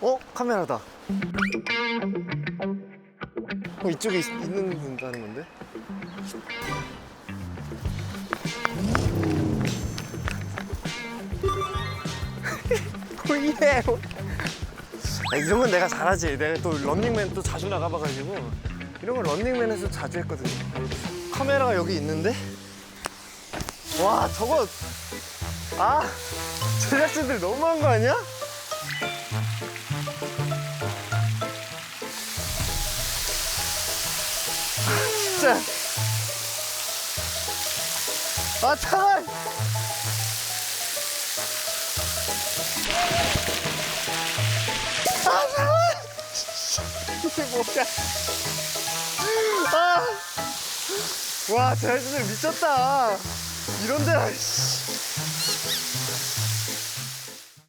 어? 카메라다. 어, 이쪽에 있, 있는 분다는 건데? 오예. 아, 이런 건 내가 잘하지. 내가 또 런닝맨 또 자주 나가봐가지고 이런 건 런닝맨에서 자주 했거든요. 카메라가 여기 있는데? 와 저거 아 제작진들 너무한 거 아니야? 아, 진짜 아 잠깐 아 잠깐 이게 뭐야? 아. 와, 제작진들 미쳤다. 이런 데라, 씨.